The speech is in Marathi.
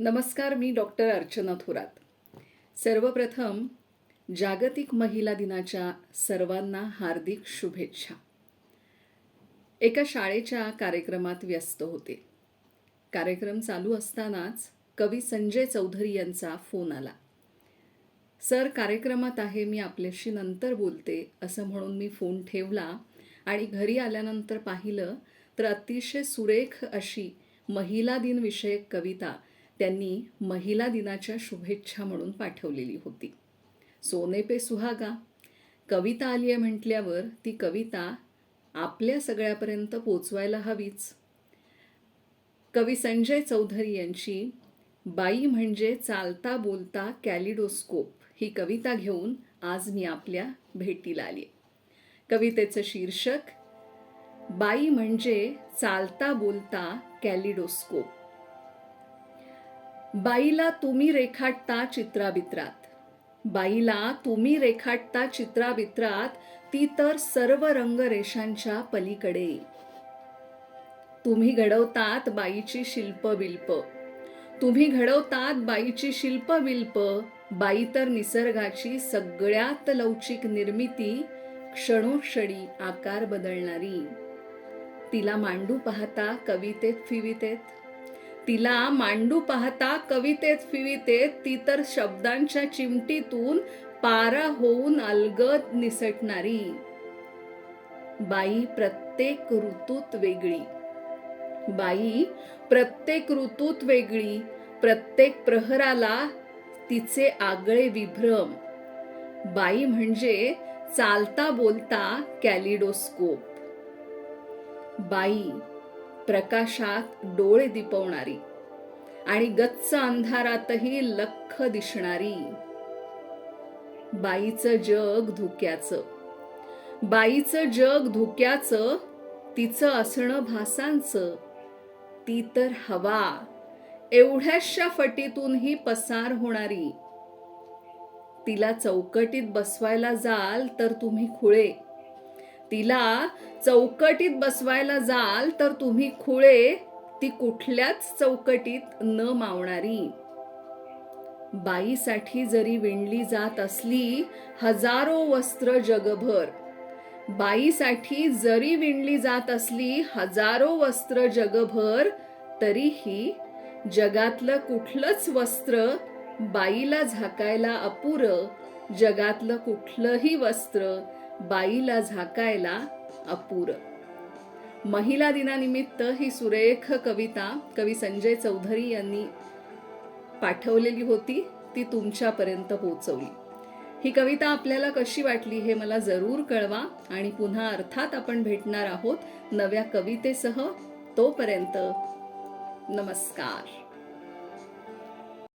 नमस्कार मी डॉक्टर अर्चना थोरात. सर्वप्रथम जागतिक महिला दिनाच्या सर्वांना हार्दिक शुभेच्छा. एका शाळेच्या कार्यक्रमात व्यस्त होते. कार्यक्रम चालू असतानाच कवी संजय चौधरी यांचा फोन आला. सर कार्यक्रमात आहे मी आपल्याशी नंतर बोलते असं म्हणून मी फोन ठेवला आणि घरी आल्यानंतर पाहिलं तर अतिशय सुरेख अशी महिला दिन विषयक कविता त्यांनी महिला दिनाच्या शुभेच्छा म्हणून पाठवलेली होती. सोने पे सुहागा. कविता आली आहे म्हटल्यावर ती कविता आपल्या सगळ्यापर्यंत पोचवायला हवीच. कवी संजय चौधरी यांची बाई म्हणजे चालता बोलता कॅलिडोस्कोप ही कविता घेऊन आज मी आपल्या भेटीला आली कवितेचं शीर्षक बाई म्हणजे चालता बोलता कॅलिडोस्कोप. बाईला तुम्ही रेखाटता चित्राबित्रात बाईला तुम्ही रेखाटता चित्राबित्रात ती तर सर्व रंग रेषांच्या पलीकडे. तुम्ही घडवतात बाईची शिल्प बिल्प तुम्ही घडवतात बाईची शिल्प बिल्प बाई तर निसर्गाची सगळ्यात लवचिक निर्मिती क्षणोक्षणी आकार बदलणारी. तिला मांडू पाहता कवितेत फिवितेत तिला मांडू पाहता कवितेत फिवितेत ती तर शब्दांच्या चिमटीतून पारा होऊन अलगद निसटणारी. बाई प्रत्येक ऋतूत वेगळी. बाई प्रत्येक ऋतूत वेगळी. प्रत्येक प्रहराला तिचे आगळे विभ्रम. बाई म्हणजे चालता बोलता कॅलिडोस्कोप. बाई प्रकाशात डोळे दिपवणारी आणि गच्च अंधारातही लख दिसणारी. बाईचं जग धुक्याचं. बाईचं जग धुक्याचं तिचं असणं भासांचं. ती तर हवा. एवढ्याशा फटीतूनही पसार होणारी. तिला चौकटीत बसवायला जाल तर तुम्ही खुळे. तिला चौकटीत बसवायला जाल तर तुम्ही खुळे ती कुठल्याच चौकटीत न मावणारी. बाईसाठी जरी विणली जात असली हजारो वस्त्र जगभर. बाईसाठी जरी विणली जात असली हजारो वस्त्र जगभर तरीही जगातलं कुठलंच वस्त्र बाईला झाकायला अपुरं. जगातलं कुठलंही वस्त्र बाईला झाकायला अपुरं. महिला दिनानिमित्त ही सुरेख कविता कवी संजय चौधरी यांनी पाठवलेली होती ती तुमच्यापर्यंत पोहोचवली ही कविता आपल्याला कशी वाटली हे मला जरूर कळवा आणि पुन्हा अर्थात आपण भेटणार आहोत नव्या कवितेसह. तोपर्यंत नमस्कार.